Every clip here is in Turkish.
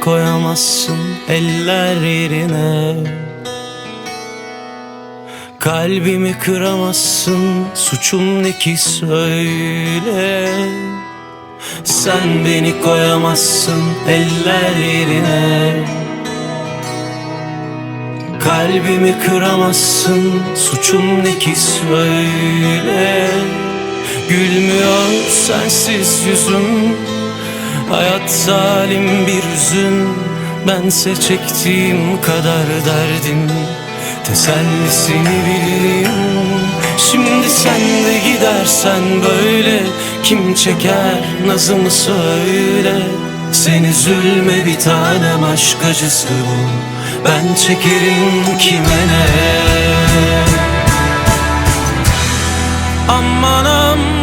koyamazsın eller yerine. Kalbimi kıramazsın suçum ne ki söyle. Sen beni koyamazsın eller yerine. Kalbimi kıramazsın suçum ne ki söyle. Gülmüyor sensiz yüzüm Hayat zalim bir hüzün Bense çektiğim kadar derdim Tesellisini bilirim Şimdi sen de gidersen böyle. Kim çeker? Nazımı söyle. Sen üzülme bir tanem aşk acısı bu. Ben çekerim kime ne? Aman aman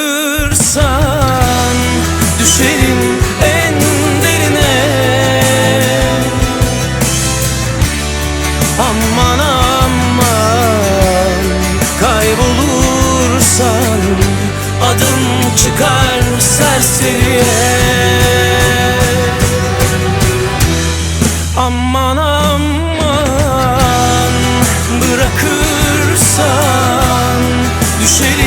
Bırakırsan Düşerim en derine. Aman aman Kaybolursan Adım çıkar serseriye. Aman aman bırakırsan düşerim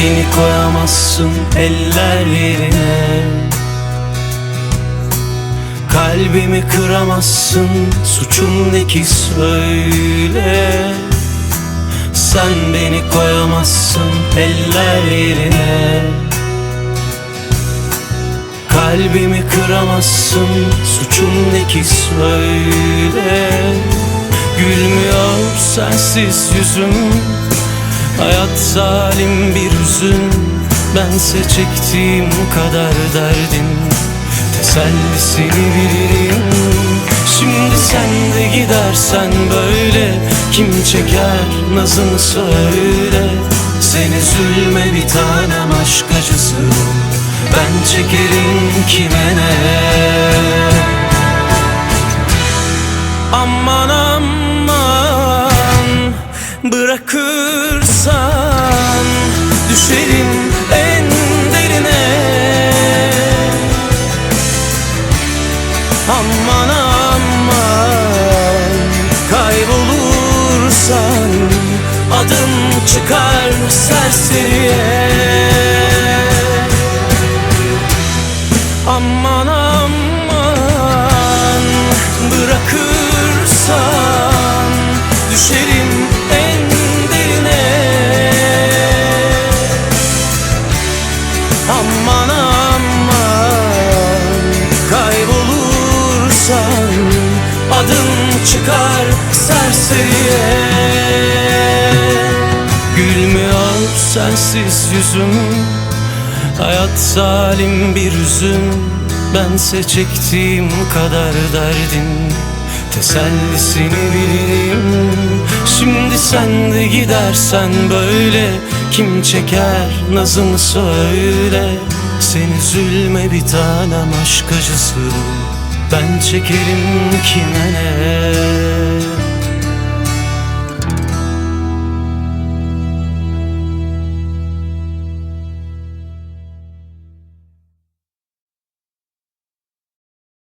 Beni koyamazsın eller yerine. Kalbimi kıramazsın suçum ne ki söyle. Sen beni koyamazsın eller yerine. Kalbimi kıramazsın suçum ne ki söyle. Gülmüyor sensiz yüzüm Hayat zalim bir hüzün. Bense çektiğim kadar derdim Tesellisini bilirim. Şimdi sen de gidersen böyle. Kim çeker nazını söyle. Sen üzülme bir tanem aşk acısı. Ben çekerim kime ne? Aman aman. Bırakırsan kaybolursan Adım çıkar serseriye. Aman aman bırakırsan düşerim en derine. Aman aman kaybolursan adım çıkar serseriye. Gülmüyor sensiz yüzüm. Hayat zalim bir hüzün Bense çektiğim kadar derdim Tesellisini bilirim. Şimdi sen de gidersen böyle. Kim çeker nazımı söyle. Sen üzülme bir tanem aşk acısı Ben çekerim kime ne